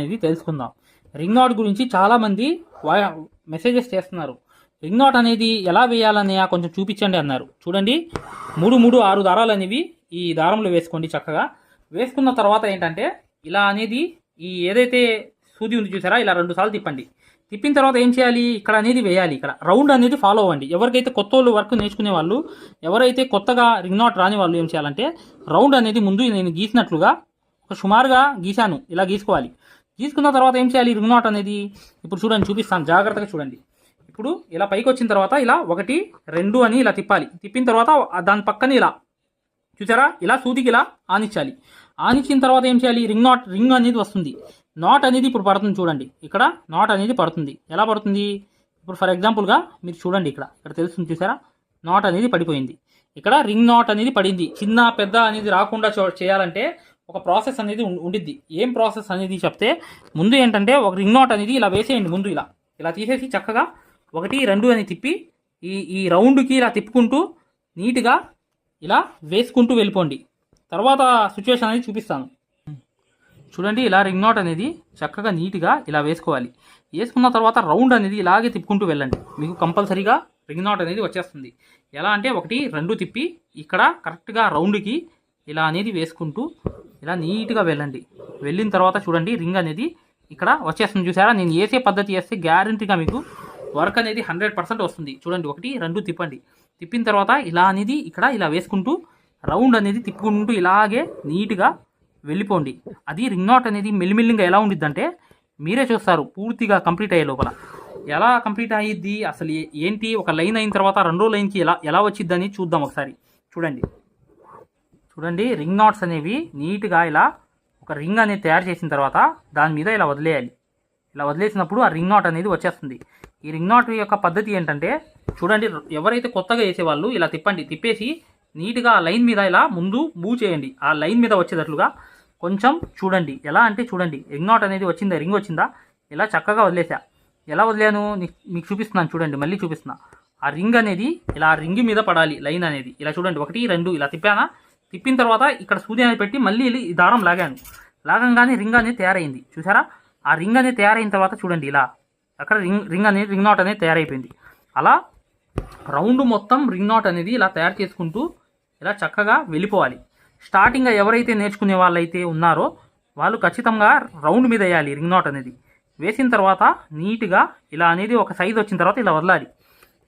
అనేది తెలుసుకుందాం. Ring not గురించి చాలామంది మెసేజెస్ చేస్తున్నారు. రింగ్ నాట్ అనేది ఎలా వేయాలని కొంచెం చూపించండి అన్నారు. చూడండి. మూడు మూడు ఆరు దారాలు అనేవి ఈ దారంలో వేసుకోండి చక్కగా. వేసుకున్న తర్వాత ఏంటంటే ఇలా అనేది ఈ ఏదైతే సూది ఉంది చూసారా ఇలా రెండు సార్లు తిప్పండి. తిప్పిన తర్వాత ఏం చేయాలి? ఇక్కడ అనేది వేయాలి. ఇక్కడ రౌండ్ అనేది ఫాలో అవ్వండి. ఎవరికైతే కొత్త వాళ్ళు వర్క్ నేర్చుకునే వాళ్ళు ఎవరైతే కొత్తగా రింగ్ నాట్ రాని వాళ్ళు ఏం చేయాలంటే రౌండ్ అనేది ముందు నేను గీసినట్లుగా ఒక సుమారుగా గీశాను. ఇలా గీసుకోవాలి. గీసుకున్న తర్వాత ఏం చేయాలి? రింగ్ నాట్ అనేది ఇప్పుడు చూడండి చూపిస్తాను. జాగ్రత్తగా చూడండి. ఇప్పుడు ఇలా పైకి వచ్చిన తర్వాత ఇలా ఒకటి రెండు అని ఇలా తిప్పాలి. తిప్పిన తర్వాత దాని పక్కన ఇలా చూసారా? ఇలా సూదికి ఇలా ఆనిచ్చాలి. ఆనిచ్చిన తర్వాత ఏం చేయాలి? రింగ్ నాట్ రింగ్ అనేది వస్తుంది. నాట్ అనేది ఇప్పుడు పడుతుంది చూడండి. ఇక్కడ నాట్ అనేది పడుతుంది. ఎలా పడుతుంది? ఇప్పుడు ఫర్ ఎగ్జాంపుల్గా మీరు చూడండి ఇక్కడ. ఇక్కడ తెలుస్తుంది చూసారా? నాట్ అనేది పడిపోయింది. ఇక్కడ రింగ్ నాట్ అనేది పడింది. చిన్న పెద్ద అనేది రాకుండా చేయాలంటే ఒక ప్రాసెస్ అనేది ఉండిద్ది. ఏం ప్రాసెస్ అనేది చెప్తే ముందు ఏంటంటే ఒక రింగ్ నాట్ అనేది ఇలా వేసేయండి ముందు ఇలా. ఇలా తీసేసి చక్కగా ఒకటి రెండు అని తిప్పి ఈ ఈ రౌండ్కి ఇలా తిప్పుకుంటూ నీట్గా ఇలా వేసుకుంటూ వెళ్ళిపోండి. తర్వాత సిచ్యువేషన్ అనేది చూపిస్తాను. చూడండి ఇలా రింగ్ నాట్ అనేది చక్కగా నీట్గా ఇలా వేసుకోవాలి. వేసుకున్న తర్వాత రౌండ్ అనేది ఇలాగే తిప్పుకుంటూ వెళ్ళండి. మీకు కంపల్సరీగా రింగ్ నాట్ అనేది వచ్చేస్తుంది. ఎలా అంటే ఒకటి రెండు తిప్పి ఇక్కడ కరెక్ట్గా రౌండ్కి ఇలా అనేది వేసుకుంటూ ఇలా నీట్గా వెళ్ళండి. వెళ్ళిన తర్వాత చూడండి రింగ్ అనేది ఇక్కడ వచ్చేస్తుంది. చూసారా? నేను వేసే పద్ధతి వేస్తే గ్యారంటీగా మీకు వర్క్ అనేది హండ్రెడ్ పర్సెంట్ వస్తుంది. చూడండి ఒకటి రెండు తిప్పండి. తిప్పిన తర్వాత ఇలా అనేది ఇక్కడ ఇలా వేసుకుంటూ రౌండ్ అనేది తిప్పుకుంటూ ఇలాగే నీట్గా వెళ్ళిపోండి. అది రింగ్ నాట్ అనేది మెల్లిమెల్లిగా ఎలా ఉండిద్దంటే మీరే చూస్తారు పూర్తిగా కంప్లీట్ అయ్యే లోపల. ఎలా కంప్లీట్ అయ్యిద్ది అసలు ఏంటి? ఒక లైన్ అయిన తర్వాత రెండో లైన్కి ఎలా ఎలా వచ్చిద్దని చూద్దాం ఒకసారి. చూడండి. చూడండి రింగ్ నాట్స్ అనేవి నీట్గా ఇలా ఒక రింగ్ అనేది తయారు చేసిన తర్వాత దాని మీద ఇలా వదిలేయాలి. ఇలా వదిలేసినప్పుడు ఆ రింగ్ నాట్ అనేది వచ్చేస్తుంది. ఈ రింగ్ నాట్ యొక్క పద్ధతి ఏంటంటే చూడండి ఎవరైతే కొత్తగా వేసేవాళ్ళు ఇలా తిప్పండి తిప్పేసి నీట్గా ఆ లైన్ మీద ఇలా ముందు మూవ్ చేయండి. ఆ లైన్ మీద వచ్చేటట్లుగా కొంచెం చూడండి. ఎలా అంటే చూడండి రింగ్ నాట్ అనేది వచ్చిందా రింగ్ వచ్చిందా? ఇలా చక్కగా వదిలేసా. ఎలా వదిలేను? మీకు చూపిస్తున్నాను చూడండి మళ్ళీ చూపిస్తున్నా. ఆ రింగ్ అనేది ఇలా రింగ్ మీద పడాలి లైన్ అనేది. ఇలా చూడండి ఒకటి రెండు ఇలా తిప్పానా? తిప్పిన తర్వాత ఇక్కడ సూది అనేది పెట్టి మళ్ళీ ఈ దారం లాగాను. లాగంగానే రింగ్ అనేది తయారైంది. చూసారా ఆ రింగ్ అనేది తయారైన తర్వాత చూడండి ఇలా. అక్కడ రింగ్ రింగ్ అనేది రింగ్ నాట్ అనేది తయారైపోయింది. అలా రౌండ్ మొత్తం రింగ్ నాట్ అనేది ఇలా తయారు చేసుకుంటూ ఇలా చక్కగా వెళ్ళిపోవాలి. స్టార్టింగ్గా ఎవరైతే నేర్చుకునే వాళ్ళైతే ఉన్నారో వాళ్ళు ఖచ్చితంగా రౌండ్ మీద వేయాలి రింగ్ నాట్ అనేది. వేసిన తర్వాత నీట్గా ఇలా అనేది ఒక సైజ్ వచ్చిన తర్వాత ఇలా వదలాలి.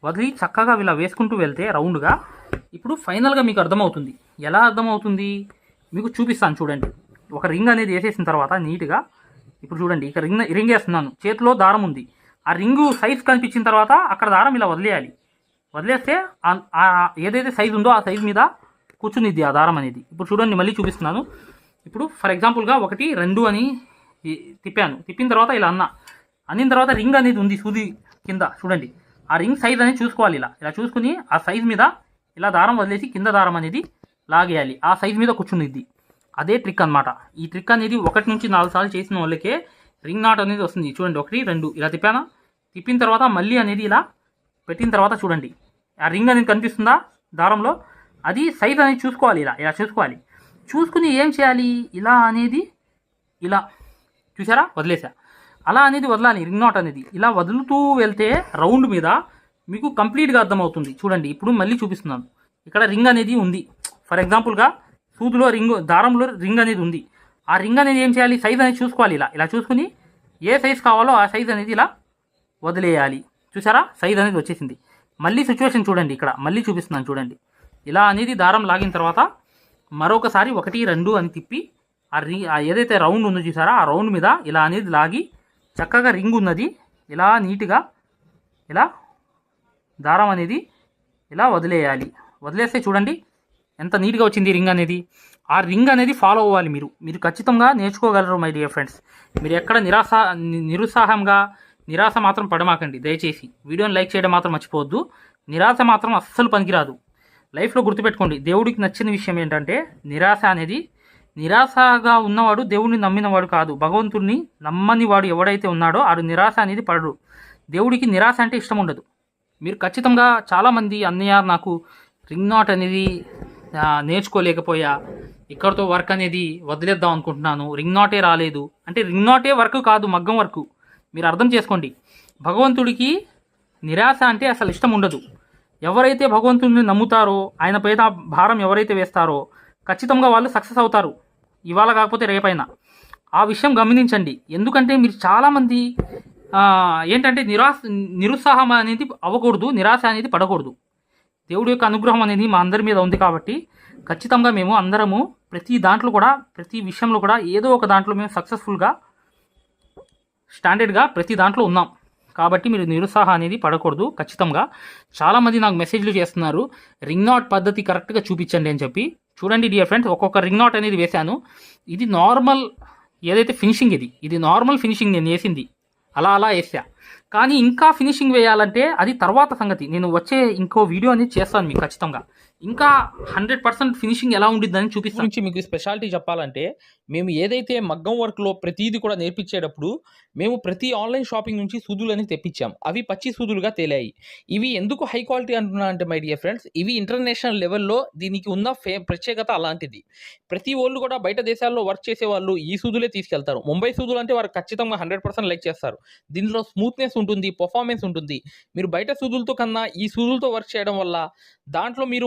వదిలి చక్కగా ఇలా వేసుకుంటూ వెళ్తే రౌండ్గా ఇప్పుడు ఫైనల్గా మీకు అర్థమవుతుంది. ఎలా అర్థమవుతుంది? మీకు చూపిస్తాను చూడండి. ఒక రింగ్ అనేది వేసేసిన తర్వాత నీట్గా ఇప్పుడు చూడండి ఇక రింగ్ రింగ్ వేస్తున్నాను. చేతిలో దారం ఉంది. ఆ రింగు సైజ్ కనిపించిన తర్వాత అక్కడ దారం ఇలా వదిలేయాలి. వదిలేస్తే ఏదైతే సైజు ఉందో ఆ సైజు మీద కూర్చునిద్ది ఆ దారం అనేది. ఇప్పుడు చూడండి మళ్ళీ చూపిస్తున్నాను. ఇప్పుడు ఫర్ ఎగ్జాంపుల్గా ఒకటి రెండు అని తిప్పాను. తిప్పిన తర్వాత ఇలా అన్నా. అన్నిన తర్వాత రింగ్ అనేది ఉంది సూది కింద. చూడండి ఆ రింగ్ సైజ్ అనేది చూసుకోవాలి ఇలా. ఇలా చూసుకుని ఆ సైజ్ మీద ఇలా దారం వదిలేసి కింద దారం అనేది లాగేయాలి. ఆ సైజ్ మీద కూర్చునిద్ది. అదే ట్రిక్ అన్నమాట. ఈ ట్రిక్ అనేది ఒకటి నుంచి నాలుగు సార్లు చేసిన వాళ్ళకే రింగ్ నాట్ అనేది వస్తుంది. చూడండి ఒకటి రెండు ఇలా తిప్పానా? తిప్పిన తర్వాత మళ్ళీ అనేది ఇలా పెట్టిన తర్వాత చూడండి. ఆ రింగ్ అనేది కనిపిస్తుందా దారంలో? అది సైజ్ అనేది చూసుకోవాలి ఇలా ఇలా చూసుకోవాలి. చూసుకుని ఏం చేయాలి? ఇలా అనేది ఇలా చూసారా? వదిలేసా. అలా అనేది వదలాలి రింగ్ నాట్ అనేది. ఇలా వదులుతూ వెళ్తే రౌండ్ మీద మీకు కంప్లీట్గా అర్థమవుతుంది. చూడండి ఇప్పుడు మళ్ళీ చూపిస్తున్నాను. ఇక్కడ రింగ్ అనేది ఉంది. ఫర్ ఎగ్జాంపుల్గా సూదులో రింగ్ దారంలో రింగ్ అనేది ఉంది. ఆ రింగ్ అనేది ఏం చేయాలి? సైజ్ అనేది చూసుకోవాలి ఇలా. ఇలా చూసుకుని ఏ సైజ్ కావాలో ఆ సైజ్ అనేది ఇలా వదిలేయాలి. చూసారా? సైజ్ అనేది వచ్చేసింది. మళ్ళీ సిచ్యువేషన్ చూడండి ఇక్కడ. మళ్ళీ చూపిస్తున్నాను చూడండి. ఇలా అనేది దారం లాగిన తర్వాత మరొకసారి ఒకటి రెండు అని తిప్పి ఆ రి ఏదైతే రౌండ్ ఉందో చూసారా? ఆ రౌండ్ మీద ఇలా అనేది లాగి చక్కగా రింగ్ ఉన్నది. ఇలా నీట్గా ఇలా దారం అనేది ఇలా వదిలేయాలి. వదిలేస్తే చూడండి ఎంత నీట్గా వచ్చింది రింగ్ అనేది. ఆ రింగ్ అనేది ఫాలో అవ్వాలి మీరు. మీరు ఖచ్చితంగా నేర్చుకోగలరు మై డియర్ ఫ్రెండ్స్. మీరు ఎక్కడ నిరాశ నిరుత్సాహంగా నిరాశ మాత్రం పడమాకండి. దయచేసి వీడియోని లైక్ చేయడం మాత్రం మర్చిపోవద్దు. నిరాశ మాత్రం అస్సలు పనికిరాదు. లైఫ్లో గుర్తుపెట్టుకోండి దేవుడికి నచ్చిన విషయం ఏంటంటే నిరాశ అనేది నిరాశగా ఉన్నవాడు దేవుడిని నమ్మినవాడు కాదు. భగవంతుడిని నమ్మని వాడు ఎవడైతే ఉన్నాడో ఆడు నిరాశ అనేది పడడు. దేవుడికి నిరాశ అంటే ఇష్టం ఉండదు. మీరు ఖచ్చితంగా చాలామంది అన్నయ్య నాకు రింగ్ నాట్ అనేది నేర్చుకోలేకపోయా. ఇక్కడతో వర్క్ అనేది వదిలేద్దాం అనుకుంటున్నాను. రింగ్ నాటే రాలేదు. అంటే రింగ్ నాటే వర్క్ కాదు మగ్గం వర్క్ మీరు అర్థం చేసుకోండి. భగవంతుడికి నిరాశ అంటే అసలు ఇష్టం ఉండదు. ఎవరైతే భగవంతుడిని నమ్ముతారో ఆయన పైన భారం ఎవరైతే వేస్తారో ఖచ్చితంగా వాళ్ళు సక్సెస్ అవుతారు. ఇవాళ కాకపోతే రేపైనా. ఆ విషయం గమనించండి. ఎందుకంటే మీరు చాలామంది ఏంటంటే నిరాశ నిరుత్సాహం అనేది అవ్వకూడదు నిరాశ అనేది పడకూడదు. దేవుడి యొక్క అనుగ్రహం అనేది మా అందరి మీద ఉంది కాబట్టి ఖచ్చితంగా మేము అందరము ప్రతి దాంట్లో కూడా ప్రతి విషయంలో కూడా ఏదో ఒక దాంట్లో మేము సక్సెస్ఫుల్గా స్టాండర్డ్గా ప్రతి దాంట్లో ఉన్నాం. కాబట్టి మీరు నిరుత్సాహం అనేది పడకూడదు ఖచ్చితంగా. చాలామంది నాకు మెసేజ్లు చేస్తున్నారు రింగ్ నాట్ పద్ధతి కరెక్ట్గా చూపించండి అని చెప్పి. చూడండి డియర్ ఫ్రెండ్స్ ఒక్కొక్క రింగ్ నాట్ అనేది వేశాను. ఇది నార్మల్ ఏదైతే ఫినిషింగ్ ఇది ఇది నార్మల్ ఫినిషింగ్ నేను వేసింది. అలా అలా వేసా. కానీ ఇంకా ఫినిషింగ్ వేయాలంటే అది తర్వాత సంగతి. నేను వచ్చే ఇంకో వీడియో అనేది చేస్తాను మీకు ఖచ్చితంగా. ఇంకా హండ్రెడ్ పర్సెంట్ ఫినిషింగ్ ఎలా ఉండిద్దని చూపిస్తాను గురించి మీకు స్పెషాలిటీ చెప్పాలంటే మేము ఏదైతే మగ్గం వర్క్లో ప్రతిదీ కూడా నేర్పించేటప్పుడు మేము ప్రతి ఆన్లైన్ షాపింగ్ నుంచి సూదులని తెప్పించాం. అవి పచ్చి సూదులుగా తేలాయి. ఇవి ఎందుకు హై క్వాలిటీ అంటున్నా అంటే మై డియర్ ఫ్రెండ్స్ ఇవి ఇంటర్నేషనల్ లెవెల్లో దీనికి ఉన్న ఫే ప్రత్యేకత అలాంటిది. ప్రతి వాళ్ళు కూడా బయట దేశాల్లో వర్క్ చేసే వాళ్ళు ఈ సూదులే తీసుకెళ్తారు. ముంబై సూదులు అంటే వారు ఖచ్చితంగా హండ్రెడ్ పర్సెంట్ లైక్ చేస్తారు. దీనిలో స్మూత్నెస్ ఉంటుంది పర్ఫార్మెన్స్ ఉంటుంది. మీరు బయట సూదులతో కన్నా ఈ సూదులతో వర్క్ చేయడం వల్ల దాంట్లో మీరు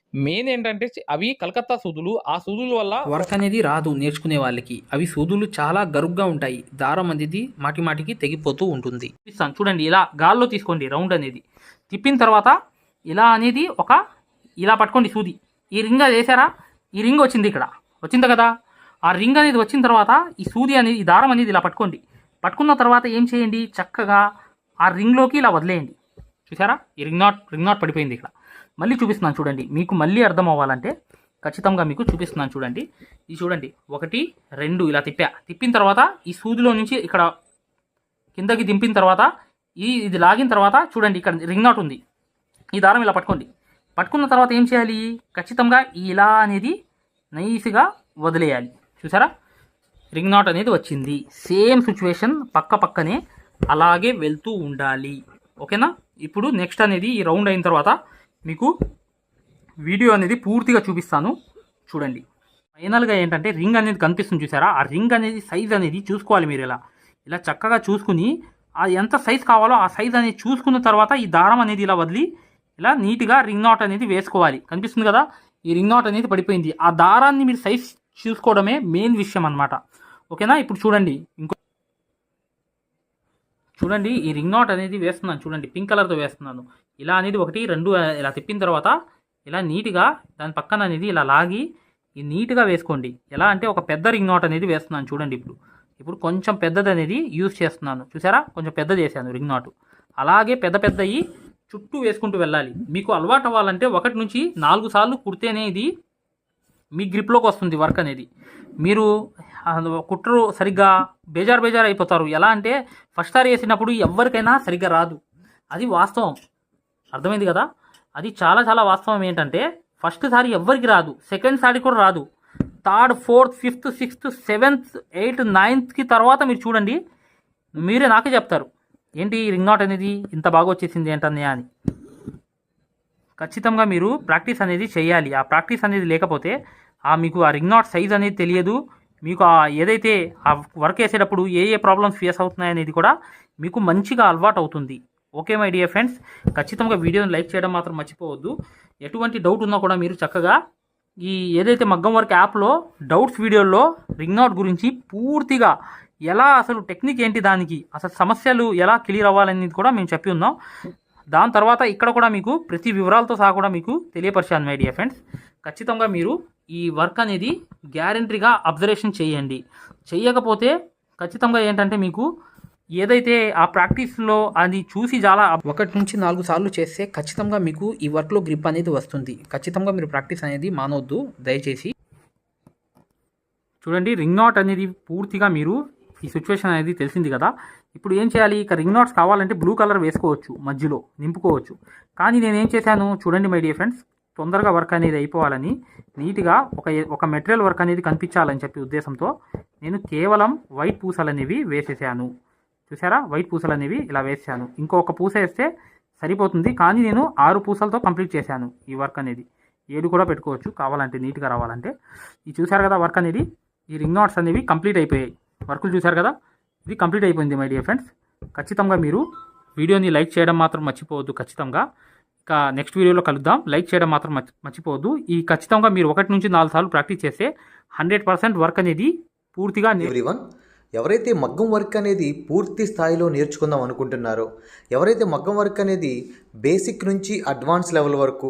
మెయిన్ ఏంటంటే అవి కలకత్తా సూదులు. ఆ సూదుల వల్ల వర్క్ అనేది రాదు నేర్చుకునే వాళ్ళకి. అవి సూదులు చాలా గరుగ్గా ఉంటాయి. దారం అనేది మాటి మాటికి తెగిపోతూ ఉంటుంది. చూడండి ఇలా గాల్లో తీసుకోండి రౌండ్ అనేది. తిప్పిన తర్వాత ఇలా అనేది ఒక ఇలా పట్టుకోండి సూది. ఈ రింగ్ చేశారా వేసారా ఈ రింగ్ వచ్చింది ఇక్కడ. వచ్చింది కదా? ఆ రింగ్ అనేది వచ్చిన తర్వాత ఈ సూది అనేది ఈ దారం అనేది ఇలా పట్టుకోండి. పట్టుకున్న తర్వాత ఏం చేయండి? చక్కగా ఆ రింగ్లోకి ఇలా వదిలేయండి. చూసారా ఈ రింగ్ నాట్ రింగ్ నాట్ పడిపోయింది ఇక్కడ. మళ్ళీ చూపిస్తున్నాను చూడండి. మీకు మళ్ళీ అర్థం అవ్వాలంటే ఖచ్చితంగా మీకు చూపిస్తున్నాను చూడండి. ఇది చూడండి. ఒకటి రెండు ఇలా తిప్పా. తిప్పిన తర్వాత ఈ సూదిలో నుంచి ఇక్కడ కిందకి దింపిన తర్వాత ఈ ఇది లాగిన తర్వాత చూడండి ఇక్కడ రింగ్ నాట్ ఉంది. ఈ దారం ఇలా పట్టుకోండి. పట్టుకున్న తర్వాత ఏం చేయాలి? ఖచ్చితంగా ఇలా అనేది నైస్గా వదిలేయాలి. చూసారా? రింగ్ నాట్ అనేది వచ్చింది. సేమ్ సిచ్యువేషన్ పక్క పక్కనే అలాగే వెళ్తూ ఉండాలి. ఓకేనా? ఇప్పుడు నెక్స్ట్ అనేది ఈ రౌండ్ అయిన తర్వాత మీకు వీడియో అనేది పూర్తిగా చూపిస్తాను. చూడండి. ఫైనల్గా ఏంటంటే రింగ్ అనేది కనిపిస్తుంది చూసారా? ఆ రింగ్ అనేది సైజ్ అనేది చూసుకోవాలి మీరు ఇలా. ఇలా చక్కగా చూసుకుని ఆ ఎంత సైజ్ కావాలో ఆ సైజ్ అనేది చూసుకున్న తర్వాత ఈ దారం అనేది ఇలా వదిలి ఇలా నీట్గా రింగ్ నాట్ అనేది వేసుకోవాలి. కనిపిస్తుంది కదా? ఈ రింగ్ నాట్ అనేది పడిపోయింది. ఆ దారాన్ని మీరు సైజ్ చూసుకోవడమే మెయిన్ విషయం అన్నమాట. ఓకేనా? ఇప్పుడు చూడండి. ఇంకో చూడండి ఈ రింగ్ నాట్ అనేది వేస్తున్నాను చూడండి పింక్ కలర్తో వేస్తున్నాను. ఇలా అనేది ఒకటి రెండు ఇలా తిప్పిన తర్వాత ఇలా నీట్గా దాని పక్కన అనేది ఇలా లాగి ఈ నీట్గా వేసుకోండి. ఎలా అంటే ఒక పెద్ద రింగ్ నాట్ అనేది వేస్తున్నాను చూడండి ఇప్పుడు. ఇప్పుడు కొంచెం పెద్దది అనేది యూజ్ చేస్తున్నాను. చూసారా? కొంచెం పెద్ద చేశాను రింగ్ నాట్ అలాగే పెద్ద పెద్దయి చుట్టూ వేసుకుంటూ వెళ్ళాలి. మీకు అలవాటు అవ్వాలంటే ఒకటి నుంచి నాలుగు సార్లు కుడితేనే ఇది మీ గ్రిప్లోకి వస్తుంది వర్క్ అనేది. మీరు ఆ, కుట్రు సరిగ్గా బేజారు బేజారు అయిపోతారు. ఎలా అంటే ఫస్ట్ సారి వేసినప్పుడు ఎవరికైనా సరిగ్గా రాదు. అది వాస్తవం. అర్థమైంది కదా? అది చాలా చాలా వాస్తవం ఏంటంటే ఫస్ట్ సారి ఎవ్వరికి రాదు. సెకండ్ సారి కూడా రాదు. Third fourth fifth sixth seventh eighth నైన్త్కి తర్వాత మీరు చూడండి మీరే నాకే చెప్తారు. ఏంటి రింగ్ నాట్ అనేది? ఇంత బాగా వచ్చేసింది ఏంటన్నయ్య అని. ఖచ్చితంగా మీరు ప్రాక్టీస్ అనేది చేయాలి. ఆ ప్రాక్టీస్ అనేది లేకపోతే మీకు ఆ రింగ్ నాట్ సైజ్ అనేది తెలియదు. మీకు ఆ ఏదైతే ఆ వర్క్ వేసేటప్పుడు ఏ ఏ ప్రాబ్లమ్స్ ఫేస్ అవుతున్నాయి అనేది కూడా మీకు మంచిగా అలవాటు అవుతుంది. ఓకే మై డియర్ ఫ్రెండ్స్ ఖచ్చితంగా వీడియోని లైక్ చేయడం మాత్రం మర్చిపోవద్దు. ఎటువంటి డౌట్ ఉన్నా కూడా మీరు చక్కగా ఈ ఏదైతే మగ్గం వర్క్ యాప్లో డౌట్స్ వీడియోలో రింగ్ నాట్ గురించి పూర్తిగా ఎలా అసలు టెక్నిక్ ఏంటి దానికి అసలు సమస్యలు ఎలా క్లియర్ అవ్వాలనేది కూడా మేము చెప్పి ఉన్నాం. దాని తర్వాత ఇక్కడ కూడా మీకు ప్రతి వివరాలతో సహా కూడా మీకు తెలియపరిచాను మై డియర్ ఫ్రెండ్స్ ఖచ్చితంగా మీరు ఈ వర్క్ అనేది గ్యారంటీగా అబ్జర్వేషన్ చేయండి. చేయకపోతే ఖచ్చితంగా ఏంటంటే మీకు ఏదైతే ఆ ప్రాక్టీస్లో అది చూసి చాలా ఒకటి నుంచి నాలుగు సార్లు చేస్తే ఖచ్చితంగా మీకు ఈ వర్క్లో గ్రిప్ అనేది వస్తుంది. ఖచ్చితంగా మీరు ప్రాక్టీస్ అనేది మానవద్దు. దయచేసి చూడండి రింగ్ నాట్ అనేది పూర్తిగా మీరు ఈ సిచ్యువేషన్ అనేది తెలిసింది కదా. ఇప్పుడు ఏం చేయాలి? ఇక రింగ్ నాట్స్ కావాలంటే బ్లూ కలర్ వేసుకోవచ్చు మధ్యలో నింపుకోవచ్చు. కానీ నేను ఏం చేశాను? చూడండి మై డియర్ ఫ్రెండ్స్ తొందరగా వర్క్ అనేది అయిపోవాలని నీట్గా ఒక ఒక మెటీరియల్ వర్క్ అనేది కనిపించాలని చెప్పి ఉద్దేశంతో నేను కేవలం వైట్ పూసలు అనేవి వేసేసాను. చూసారా వైట్ పూసలు అనేవి ఇలా వేసాను ఇంకొక పూస వేస్తే సరిపోతుంది. కానీ నేను ఆరు పూసలతో కంప్లీట్ చేశాను ఈ వర్క్ అనేది. ఏడు కూడా పెట్టుకోవచ్చు కావాలంటే నీట్గా రావాలంటే. ఈ చూసారు కదా వర్క్ అనేది? ఈ రింగ్ నాట్స్ అనేవి కంప్లీట్ అయిపోయాయి. వర్కులు చూశారు కదా? ఇది కంప్లీట్ అయిపోయింది మై డియర్ ఫ్రెండ్స్ ఖచ్చితంగా మీరు వీడియోని లైక్ చేయడం మాత్రం మర్చిపోవద్దు ఖచ్చితంగా. ఇక నెక్స్ట్ వీడియోలో కలుద్దాం. లైక్ చేయడం మాత్రం మర్చిపోవద్దు. ఈ ఖచ్చితంగా మీరు ఒకటి నుంచి నాలుగు సార్లు ప్రాక్టీస్ చేస్తే హండ్రెడ్ పర్సెంట్ వర్క్ అనేది పూర్తిగా ఎవ్రీవన్ ఎవరైతే మగ్గం వర్క్ అనేది పూర్తి స్థాయిలో నేర్చుకుందాం అనుకుంటున్నారో ఎవరైతే మగ్గం వర్క్ అనేది బేసిక్ నుంచి అడ్వాన్స్ లెవెల్ వరకు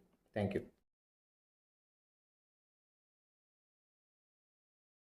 థ్యాంక్ యూ